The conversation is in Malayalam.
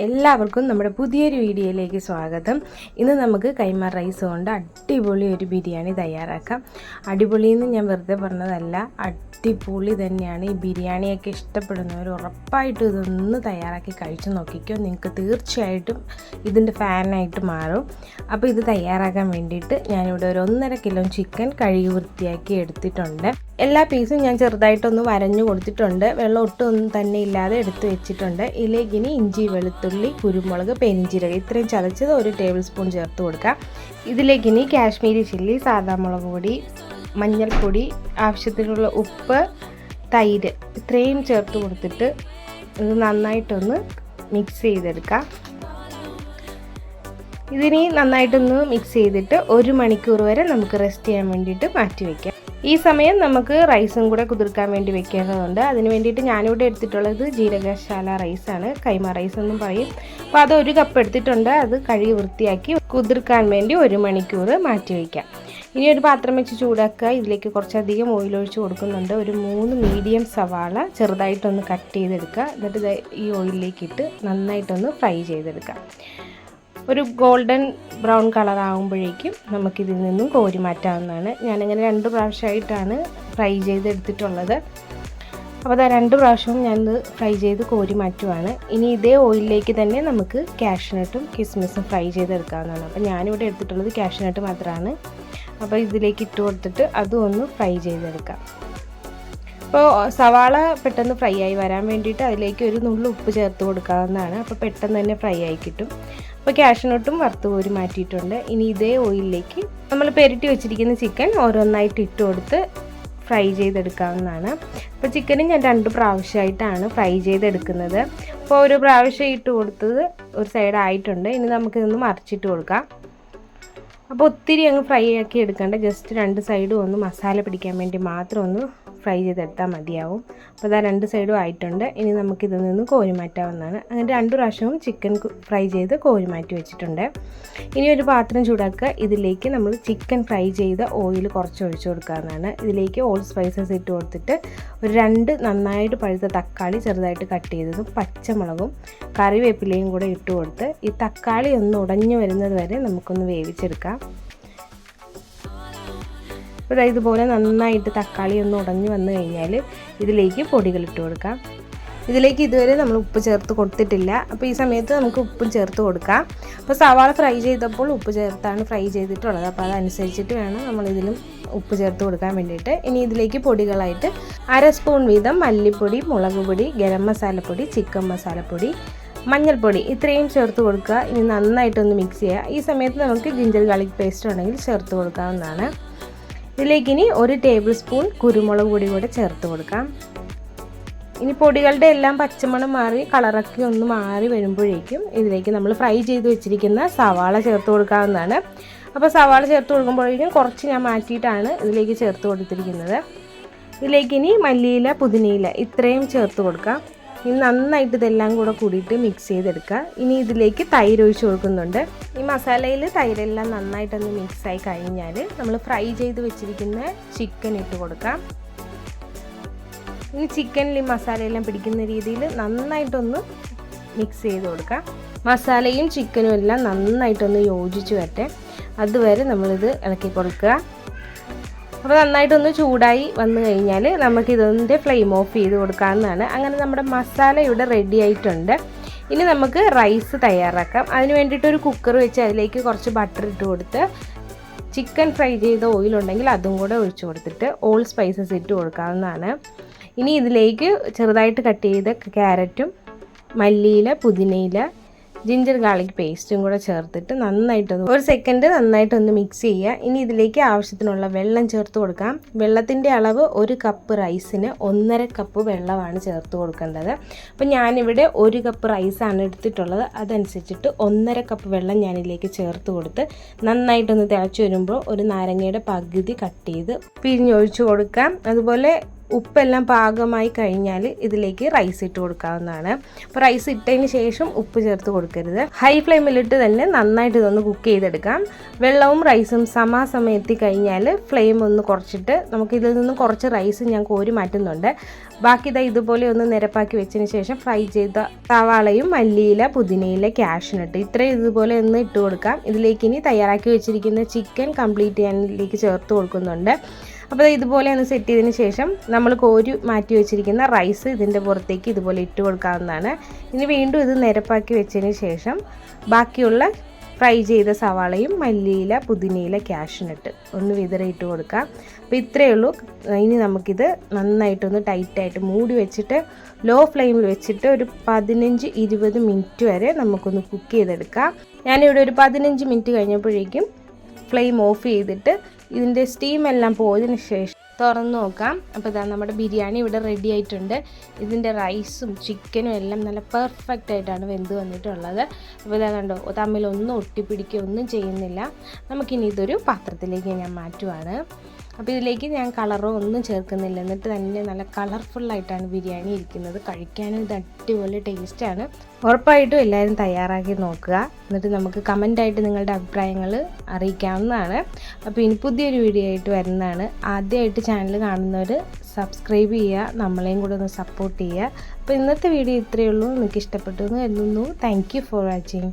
എല്ലാവർക്കും നമ്മുടെ പുതിയൊരു വീഡിയോയിലേക്ക് സ്വാഗതം. ഇന്ന് നമുക്ക് കൈമ റൈസ് കൊണ്ട് അടിപൊളി ഒരു ബിരിയാണി തയ്യാറാക്കാം. അടിപൊളി എന്ന് ഞാൻ വെറുതെ പറഞ്ഞതല്ല അടിപൊളി തന്നെയാണ്. ഈ ബിരിയാണിയൊക്കെ ഇഷ്ടപ്പെടുന്നവർ ഉറപ്പായിട്ടും ഇതൊന്ന് തയ്യാറാക്കി കഴിച്ചു നോക്കിക്കോ. നിങ്ങൾക്ക് തീർച്ചയായിട്ടും ഇതിന്റെ ഫാനായിട്ട് മാറും. അപ്പോൾ ഇത് തയ്യാറാക്കാൻ വേണ്ടിയിട്ട് ഞാനിവിടെ ഒരു ഒന്നര കിലോ ചിക്കൻ കഴുകി വൃത്തിയാക്കി എടുത്തിട്ടുണ്ട്. എല്ലാ പീസും ഞാൻ ചെറുതായിട്ടൊന്ന് വരഞ്ഞു കൊടുത്തിട്ടുണ്ട്. വെള്ളം ഒട്ടും തന്നെ ഇല്ലാതെ എടുത്തു വെച്ചിട്ടുണ്ട്. ഇതിലേക്ക് ഇഞ്ചി വെളുത്തുള്ളി കുരുമുളക് പെരിഞ്ചീരകം ഇത്രയും ചതച്ചത് ഒരു ടേബിൾ സ്പൂൺ ചേർത്ത് കൊടുക്കാം. ഇതിലേക്ക് ഇനി കാശ്മീരി ചില്ലി സാദാ മുളക് പൊടി മഞ്ഞൾപ്പൊടി ആവശ്യത്തിനുള്ള ഉപ്പ് തൈര് ഇത്രയും ചേർത്ത് കൊടുത്തിട്ട് ഇത് നന്നായിട്ടൊന്ന് മിക്സ് ചെയ്തെടുക്കാം. ഇതിനി നന്നായിട്ടൊന്ന് മിക്സ് ചെയ്തിട്ട് ഒരു മണിക്കൂർ വരെ നമുക്ക് റെസ്റ്റ് ചെയ്യാൻ വേണ്ടിയിട്ട് മാറ്റി വയ്ക്കാം ഈ സമയം നമുക്ക് റൈസും കൂടെ കുതിർക്കാൻ വേണ്ടി വെക്കേണ്ടതുണ്ട്. അതിന് വേണ്ടിയിട്ട് ഞാനിവിടെ എടുത്തിട്ടുള്ളത് ജീരകശാല റൈസാണ് കൈമ റൈസ് എന്നും പറയും. അപ്പോൾ അത് ഒരു കപ്പ് എടുത്തിട്ടുണ്ട്. അത് കഴുകി വൃത്തിയാക്കി കുതിർക്കാൻ വേണ്ടി ഒരു മണിക്കൂർ മാറ്റി വയ്ക്കാം ഇനി ഒരു പാത്രം വെച്ച് ചൂടാക്കുക. ഇതിലേക്ക് കുറച്ചധികം ഓയിൽ ഒഴിച്ച് കൊടുക്കുന്നുണ്ട്. ഒരു മൂന്ന് മീഡിയം സവാള ചെറുതായിട്ടൊന്ന് കട്ട് ചെയ്തെടുക്കുക. എന്നിട്ട് ഈ ഓയിലിലേക്ക് ഇട്ട് നന്നായിട്ടൊന്ന് ഫ്രൈ ചെയ്തെടുക്കുക. ഒരു ഗോൾഡൻ ബ്രൗൺ കളർ ആകുമ്പോഴേക്കും നമുക്കിതിൽ നിന്നും കോരി മാറ്റാവുന്നതാണ്. ഞാനിങ്ങനെ രണ്ട് പ്രാവശ്യമായിട്ടാണ് ഫ്രൈ ചെയ്തെടുത്തിട്ടുള്ളത്. അപ്പോൾ അതാ രണ്ട് പ്രാവശ്യവും ഞാനിത് ഫ്രൈ ചെയ്ത് കോരി മാറ്റുവാണ്. ഇനി ഇതേ ഓയിലിലേക്ക് തന്നെ നമുക്ക് കാഷ്നട്ടും കിസ്മിസും ഫ്രൈ ചെയ്തെടുക്കാവുന്നതാണ്. അപ്പോൾ ഞാനിവിടെ എടുത്തിട്ടുള്ളത് കാഷ്നട്ട് മാത്രമാണ്. അപ്പോൾ ഇതിലേക്ക് ഇട്ട് കൊടുത്തിട്ട് അതും ഒന്ന് ഫ്രൈ ചെയ്തെടുക്കാം. അപ്പോൾ സവാള പെട്ടെന്ന് ഫ്രൈ ആയി വരാൻ വേണ്ടിയിട്ട് അതിലേക്ക് ഒരു നുള്ളു ഉപ്പ് ചേർത്ത് കൊടുക്കാവുന്നതാണ്. അപ്പോൾ പെട്ടെന്ന് തന്നെ ഫ്രൈ ആയി കിട്ടും. അപ്പോൾ ക്യാഷിനോട്ടും വറുത്ത് കോരി മാറ്റിയിട്ടുണ്ട്. ഇനി ഇതേ ഓയിലിലേക്ക് നമ്മൾ പെരട്ടി വെച്ചിരിക്കുന്ന ചിക്കൻ ഓരോന്നായിട്ട് ഇട്ട് കൊടുത്ത് ഫ്രൈ ചെയ്തെടുക്കാവുന്നതാണ്. അപ്പോൾ ചിക്കനും ഞാൻ രണ്ട് പ്രാവശ്യമായിട്ടാണ് ഫ്രൈ ചെയ്തെടുക്കുന്നത്. അപ്പോൾ ഒരു പ്രാവശ്യം ഇട്ട് കൊടുത്തത് ഒരു സൈഡ് ആയിട്ടുണ്ട്. ഇനി നമുക്കിതൊന്ന് മറിച്ചിട്ട് കൊടുക്കാം. അപ്പോൾ ഒത്തിരി അങ്ങ് ഫ്രൈ ആക്കി എടുക്കേണ്ട. ജസ്റ്റ് രണ്ട് സൈഡും ഒന്ന് മസാല പിടിക്കാൻ വേണ്ടി മാത്രം ഒന്ന് ഫ്രൈ ചെയ്തെടുത്താൽ മതിയാവും. അപ്പോൾ അതാ രണ്ട് സൈഡും ആയിട്ടുണ്ട്. ഇനി നമുക്കിതിൽ നിന്ന് കോരി മാറ്റാവുന്നതാണ് അങ്ങനെ രണ്ട് പ്രാവശ്യവും ചിക്കൻ ഫ്രൈ ചെയ്ത് കോരി മാറ്റി വെച്ചിട്ടുണ്ട്. ഇനി ഒരു പാത്രം ചൂടാക്കുക. ഇതിലേക്ക് നമ്മൾ ചിക്കൻ ഫ്രൈ ചെയ്ത ഓയിൽ കുറച്ച് ഒഴിച്ചു കൊടുക്കാവുന്നതാണ്. ഇതിലേക്ക് ഓൾ സ്പൈസസ് ഇട്ട് കൊടുത്തിട്ട് ഒരു രണ്ട് നന്നായിട്ട് പഴുത്ത തക്കാളി ചെറുതായിട്ട് കട്ട് ചെയ്തതും പച്ചമുളകും കറിവേപ്പിലയും കൂടെ ഇട്ട് കൊടുത്ത് ഈ തക്കാളി ഒന്ന് ഉടഞ്ഞു വരുന്നത് വരെ നമുക്കൊന്ന് വേവിച്ചെടുക്കാം. അപ്പോൾ ഇതുപോലെ നന്നായിട്ട് തക്കാളി ഒന്ന് ഉടഞ്ഞു വന്നു കഴിഞ്ഞാൽ ഇതിലേക്ക് പൊടികൾ ഇട്ട് കൊടുക്കാം. ഇതിലേക്ക് ഇതുവരെ നമ്മൾ ഉപ്പ് ചേർത്ത് കൊടുത്തിട്ടില്ല. അപ്പോൾ ഈ സമയത്ത് നമുക്ക് ഉപ്പും ചേർത്ത് കൊടുക്കാം. അപ്പോൾ സവാള ഫ്രൈ ചെയ്തപ്പോൾ ഉപ്പ് ചേർത്താണ് ഫ്രൈ ചെയ്തിട്ടുള്ളത്. അപ്പോൾ അതനുസരിച്ചിട്ട് വേണം നമ്മളിതിലും ഉപ്പ് ചേർത്ത് കൊടുക്കാൻ വേണ്ടിയിട്ട്. ഇനി ഇതിലേക്ക് പൊടികളായിട്ട് അര സ്പൂൺ വീതം മല്ലിപ്പൊടി മുളക് പൊടി ഗരം മസാലപ്പൊടി ചിക്കൻ മസാലപ്പൊടി മഞ്ഞൾപ്പൊടി ഇത്രയും ചേർത്ത് കൊടുക്കുക. ഇനി നന്നായിട്ടൊന്ന് മിക്സ് ചെയ്യുക. ഈ സമയത്ത് നമുക്ക് ജിഞ്ചർ ഗാർലിക് പേസ്റ്റ് ഉണ്ടെങ്കിൽ ചേർത്ത് കൊടുക്കാവുന്നതാണ്. ഇതിലേക്ക് ഇനി ഒരു ടേബിൾ സ്പൂൺ കുരുമുളക് പൊടി കൂടെ ചേർത്ത് കൊടുക്കാം. ഇനി പൊടികളുടെ എല്ലാം പച്ചമണം മാറി കളറൊക്കെ ഒന്ന് മാറി വരുമ്പോഴേക്കും ഇതിലേക്ക് നമ്മൾ ഫ്രൈ ചെയ്ത് വെച്ചിരിക്കുന്ന സവാള ചേർത്ത് കൊടുക്കാവുന്നതാണ്. അപ്പോൾ സവാള ചേർത്ത് കൊടുക്കുമ്പോഴേക്കും കുറച്ച് ഞാൻ മാറ്റിയിട്ടാണ് ഇതിലേക്ക് ചേർത്ത് കൊടുത്തിരിക്കുന്നത്. ഇതിലേക്ക് ഇനി മല്ലിയില പുതിനയില ഇത്രയും ചേർത്ത് കൊടുക്കാം. ഇനി നന്നായിട്ട് ഇതെല്ലാം കൂടെ കൂടിയിട്ട് മിക്സ് ചെയ്തെടുക്കുക. ഇനി ഇതിലേക്ക് തൈര് ഒഴിച്ച് കൊടുക്കുന്നുണ്ട്. ഈ മസാലയിൽ തൈരെല്ലാം നന്നായിട്ടൊന്ന് മിക്സായി കഴിഞ്ഞാൽ നമ്മൾ ഫ്രൈ ചെയ്ത് വെച്ചിരിക്കുന്ന ചിക്കൻ ഇട്ട് കൊടുക്കാം. ഇനി ചിക്കനിൽ ഈ മസാലയെല്ലാം പിടിക്കുന്ന രീതിയിൽ നന്നായിട്ടൊന്ന് മിക്സ് ചെയ്ത് കൊടുക്കാം. മസാലയും ചിക്കനും എല്ലാം നന്നായിട്ടൊന്ന് യോജിച്ച് വരട്ടെ. അതുവരെ നമ്മളിത് ഇളക്കി കൊടുക്കുക. അപ്പോൾ നന്നായിട്ടൊന്ന് ചൂടായി വന്നു കഴിഞ്ഞാൽ നമുക്ക് ഇതിന്റെ ഫ്ലെയിം ഓഫ് ചെയ്ത് കൊടുക്കാവുന്നതാണ്. അങ്ങനെ നമ്മുടെ മസാല ഇവിടെ റെഡി ആയിട്ടുണ്ട്. ഇനി നമുക്ക് റൈസ് തയ്യാറാക്കാം. അതിന് വേണ്ടിയിട്ട് ഒരു കുക്കർ വെച്ച് അതിലേക്ക് കുറച്ച് ബട്ടർ ഇട്ട് കൊടുത്ത് ചിക്കൻ ഫ്രൈ ചെയ്ത ഓയിൽ ഉണ്ടെങ്കിൽ അതും കൂടെ ഒഴിച്ചു കൊടുത്തിട്ട് ഓൾ സ്പൈസസ് ഇട്ട് കൊടുക്കാവുന്നതാണ്. ഇനി ഇതിലേക്ക് ചെറുതായിട്ട് കട്ട് ചെയ്ത ക്യാരറ്റും മല്ലിയില പുതിനയില ജിഞ്ചർ ഗാർലിക് പേസ്റ്റും കൂടെ ചേർത്തിട്ട് നന്നായിട്ടൊന്ന് ഒരു സെക്കൻഡ് നന്നായിട്ടൊന്ന് മിക്സ് ചെയ്യുക. ഇനി ഇതിലേക്ക് ആവശ്യത്തിനുള്ള വെള്ളം ചേർത്ത് കൊടുക്കാം. വെള്ളത്തിന്റെ അളവ് ഒരു കപ്പ് റൈസിന് ഒന്നര കപ്പ് വെള്ളമാണ് ചേർത്ത് കൊടുക്കേണ്ടത്. അപ്പം ഞാനിവിടെ ഒരു കപ്പ് റൈസാണ് എടുത്തിട്ടുള്ളത്. അതനുസരിച്ചിട്ട് ഒന്നര കപ്പ് വെള്ളം ഞാനിതിലേക്ക് ചേർത്ത് കൊടുത്ത് നന്നായിട്ടൊന്ന് തിളച്ച് വരുമ്പോൾ ഒരു നാരങ്ങയുടെ പകുതി കട്ട് ചെയ്ത് പിഴിഞ്ഞൊഴിച്ച് കൊടുക്കാം. അതുപോലെ ഉപ്പെല്ലാം പാകമായി കഴിഞ്ഞാൽ ഇതിലേക്ക് റൈസ് ഇട്ട് കൊടുക്കാവുന്നതാണ്. അപ്പോൾ റൈസ് ഇട്ടതിന് ശേഷം ഉപ്പ് ചേർത്ത് കൊടുക്കരുത്. ഹൈ ഫ്ലെയിമിലിട്ട് തന്നെ നന്നായിട്ട് ഇതൊന്ന് കുക്ക് ചെയ്തെടുക്കാം. വെള്ളവും റൈസും സമാസമയം എത്തിക്കഴിഞ്ഞാൽ ഫ്ലെയിം ഒന്ന് കുറച്ചിട്ട് നമുക്ക് ഇതിൽ നിന്നും കുറച്ച് റൈസ് ഞാൻ കോരി മാറ്റുന്നുണ്ട്. ബാക്കി ഇതാ ഇതുപോലെ ഒന്ന് നിരപ്പാക്കി വെച്ചതിന് ശേഷം ഫ്രൈ ചെയ്ത സവാളയും മല്ലിയില പുതിനയില ക്യാഷിനിട്ട് ഇത്രയും ഇതുപോലെ ഒന്ന് ഇട്ട് കൊടുക്കാം. ഇതിലേക്ക് ഇനി തയ്യാറാക്കി വെച്ചിരിക്കുന്ന ചിക്കൻ കംപ്ലീറ്റ് ഇതിലേക്ക് ചേർത്ത് കൊടുക്കുന്നുണ്ട്. അപ്പോൾ ഇതുപോലെ ഒന്ന് സെറ്റ് ചെയ്തതിന് ശേഷം നമ്മൾ കോരി മാറ്റി വെച്ചിരിക്കുന്ന റൈസ് ഇതിന്റെ പുറത്തേക്ക് ഇതുപോലെ ഇട്ട് കൊടുക്കാവുന്നതാണ്. ഇനി വീണ്ടും ഇത് നിരപ്പാക്കി വെച്ചതിന് ശേഷം ബാക്കിയുള്ള ഫ്രൈ ചെയ്ത സവാളയും മല്ലിയില പുതിനയില ക്യാഷിനിട്ട് ഒന്ന് വിതറിയിട്ട് കൊടുക്കാം അപ്പോൾ ഇത്രയേ ഉള്ളൂ. ഇനി നമുക്കിത് നന്നായിട്ടൊന്ന് ടൈറ്റായിട്ട് മൂടി വെച്ചിട്ട് ലോ ഫ്ലെയിമിൽ വെച്ചിട്ട് ഒരു പതിനഞ്ച് ഇരുപത് മിനിറ്റ് വരെ നമുക്കൊന്ന് കുക്ക് ചെയ്തെടുക്കാം. ഞാനിവിടെ ഒരു പതിനഞ്ച് മിനിറ്റ് കഴിഞ്ഞപ്പോഴേക്കും ഫ്ലെയിം ഓഫ് ചെയ്തിട്ട് ഇതിന്റെ സ്റ്റീം എല്ലാം പോയതിന് ശേഷം തുറന്ന് നോക്കാം. അപ്പോൾ ഇതാ നമ്മുടെ ബിരിയാണി ഇവിടെ റെഡി ആയിട്ടുണ്ട്. ഇതിന്റെ റൈസും ചിക്കനും എല്ലാം നല്ല പെർഫെക്റ്റ് ആയിട്ടാണ് വെന്ത് വന്നിട്ടുള്ളത്. അപ്പോൾ ഇതാ കണ്ടോ തമ്മിലൊന്നും ഒട്ടിപ്പിടിക്കുകയൊന്നും ചെയ്യുന്നില്ല. നമുക്കിനി ഇതൊരു പാത്രത്തിലേക്ക് ഞാൻ മാറ്റുവാണ്. അപ്പോൾ ഇതിലേക്ക് ഞാൻ കളറോ ഒന്നും ചേർക്കുന്നില്ല. എന്നിട്ട് തന്നെ നല്ല കളർഫുള്ളായിട്ടാണ് ബിരിയാണി ഇരിക്കുന്നത്. കഴിക്കാനും ഇത് അടിപൊളി ടേസ്റ്റാണ് ഉറപ്പായിട്ടും എല്ലാവരും തയ്യാറാക്കി നോക്കുക. എന്നിട്ട് നമുക്ക് കമന്റായിട്ട് നിങ്ങളുടെ അഭിപ്രായങ്ങൾ അറിയിക്കാവുന്നതാണ്. അപ്പോൾ ഇനി പുതിയൊരു വീഡിയോ ആയിട്ട് വരുന്നതാണ്. ആദ്യമായിട്ട് ചാനൽ കാണുന്നവർ സബ്സ്ക്രൈബ് ചെയ്യുക. നമ്മളെയും കൂടെ ഒന്ന് സപ്പോർട്ട് ചെയ്യുക. അപ്പോൾ ഇന്നത്തെ വീഡിയോ ഇത്രയേ ഉള്ളൂ. നിങ്ങൾക്ക് ഇഷ്ടപ്പെട്ടു എന്ന് കരുതുന്നു. Thank for watching